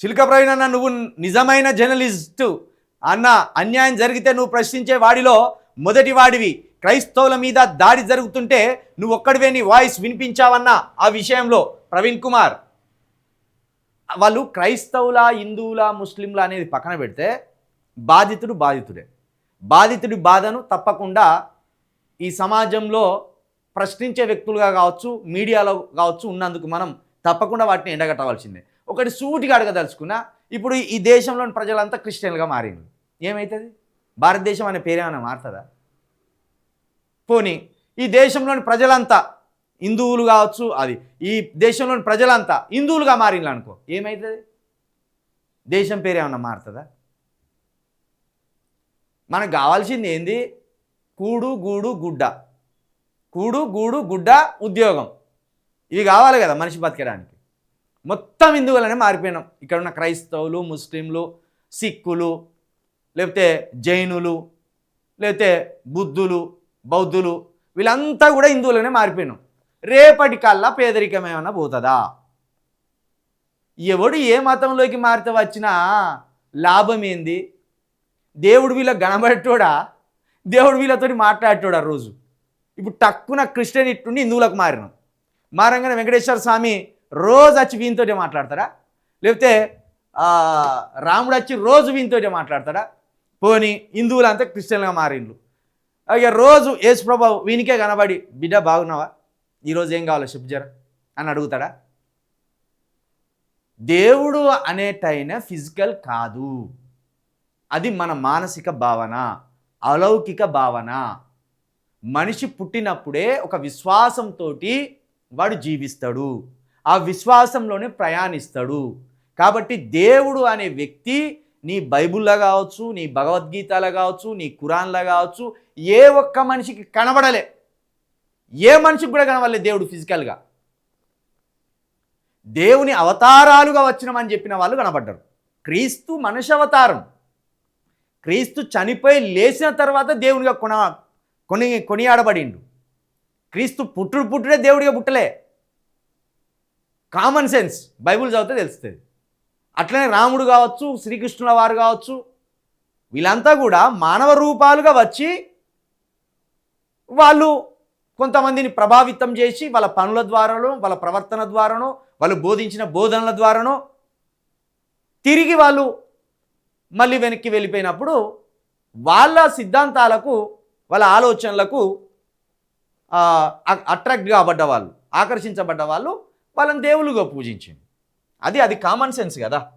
చిలకప్రవీణ అన్న నువ్వు నిజమైన జర్నలిస్టు. అన్న అన్యాయం జరిగితే నువ్వు ప్రశ్నించే వాడిలో మొదటి వాడివి. క్రైస్తవుల మీద దాడి జరుగుతుంటే నువ్వు ఒక్కడివే నీ వాయిస్ వినిపించావన్న ఆ విషయంలో ప్రవీణ్ కుమార్. వాళ్ళు క్రైస్తవుల హిందువుల ముస్లింల అనేది పక్కన పెడితే బాధితుడు బాధితుడే. బాధితుడి బాధను తప్పకుండా ఈ సమాజంలో ప్రశ్నించే వ్యక్తులుగా కావచ్చు మీడియాలో కావచ్చు ఉన్నందుకు మనం తప్పకుండా వాటిని ఎండగట్టవలసిందే. ఒకటి సూటిగా అడగదలుచుకున్నా ఇప్పుడు ఈ దేశంలోని ప్రజలంతా క్రిస్టియన్లుగా మారింది ఏమవుతుంది భారతదేశం అనే పేరేమైనా మారుతుందా? పోనీ ఈ దేశంలోని ప్రజలంతా హిందువులు కావచ్చు అది ఈ దేశంలోని ప్రజలంతా హిందువులుగా మారిండ్రు అనుకో ఏమవుతుంది దేశం పేరు ఏమన్నా మారుతుందా? మనకు కావాల్సింది ఏంది? కూడు గూడు గుడ్డ. కూడు గూడు గుడ్డ ఉద్యోగం. ఇవి కావాలి కదా మనిషి బతకడానికి మొత్తం హిందువులనే మారిపోయినాం. ఇక్కడ ఉన్న క్రైస్తవులు ముస్లింలు సిక్కులు లేకపోతే జైనులు లేకపోతే బుద్ధులు బౌద్ధులు వీళ్ళంతా కూడా హిందువులనే మారిపోయినాం. రేపటి కల్లా పేదరికమేమైనా పోతుందా? ఎవడు ఏ మతంలోకి మారితే వచ్చినా లాభం ఏంది? దేవుడు వీళ్ళ గణపడేటోడా దేవుడు వీళ్ళతోటి మాట్లాడేటోడా రోజు? ఇప్పుడు టక్కున క్రిస్టియన్ ఇట్టుండి హిందువులకు మారినాం. మారంగానే వెంకటేశ్వర స్వామి రోజు వచ్చి వీనితోటే మాట్లాడతాడా? లేకపోతే రాముడు వచ్చి రోజు వీనితోటే మాట్లాడతాడా? పోని హిందువులంతా క్రిస్టియన్గా మారిండ్లు ఇక రోజు యేసుప్రభు వీనికే కనబడి బిడ్డ బాగున్నావా? ఈరోజు ఏం కావాలో చెప్పు జర అని అడుగుతాడా? దేవుడు అనేటైన ఫిజికల్ కాదు. అది మన మానసిక భావన అలౌకిక భావన. మనిషి పుట్టినప్పుడే ఒక విశ్వాసంతో వాడు జీవిస్తాడు. ఆ విశ్వాసంలోనే ప్రయాణిస్తాడు. కాబట్టి దేవుడు అనే వ్యక్తి నీ బైబుల్లో కావచ్చు నీ భగవద్గీతలో కావచ్చు నీ కురాన్లో కావచ్చు ఏ ఒక్క మనిషికి కనబడలే. ఏ మనిషికి కూడా కనబడలే దేవుడు ఫిజికల్గా. దేవుని అవతారాలుగా వచ్చినామని చెప్పిన వాళ్ళు కనబడ్డారు. క్రీస్తు మనిషి అవతారం. క్రీస్తు చనిపోయి లేచిన తర్వాత దేవునిగా కొన కొని కొనియాడబడిండు. క్రీస్తు పుట్టుడు పుట్టుడే దేవుడిగా పుట్టలే. కామన్ సెన్స్ బైబుల్ చదివితే తెలుస్తుంది. అట్లనే రాముడు కావచ్చు శ్రీకృష్ణుల వారు కావచ్చు వీళ్ళంతా కూడా మానవ రూపాలుగా వచ్చి వాళ్ళు కొంతమందిని ప్రభావితం చేసి వాళ్ళ పనుల ద్వారానో వాళ్ళ ప్రవర్తన ద్వారానో వాళ్ళు బోధించిన బోధనల ద్వారానో తిరిగి వాళ్ళు మళ్ళీ వెనక్కి వెళ్ళిపోయినప్పుడు వాళ్ళ సిద్ధాంతాలకు వాళ్ళ ఆలోచనలకు అట్రాక్ట్ కాబడ్డ వాళ్ళు ఆకర్షించబడ్డ వాళ్ళు వాళ్ళని దేవుళ్ళుగా పూజించింది. అది అది కామన్ సెన్స్ కదా.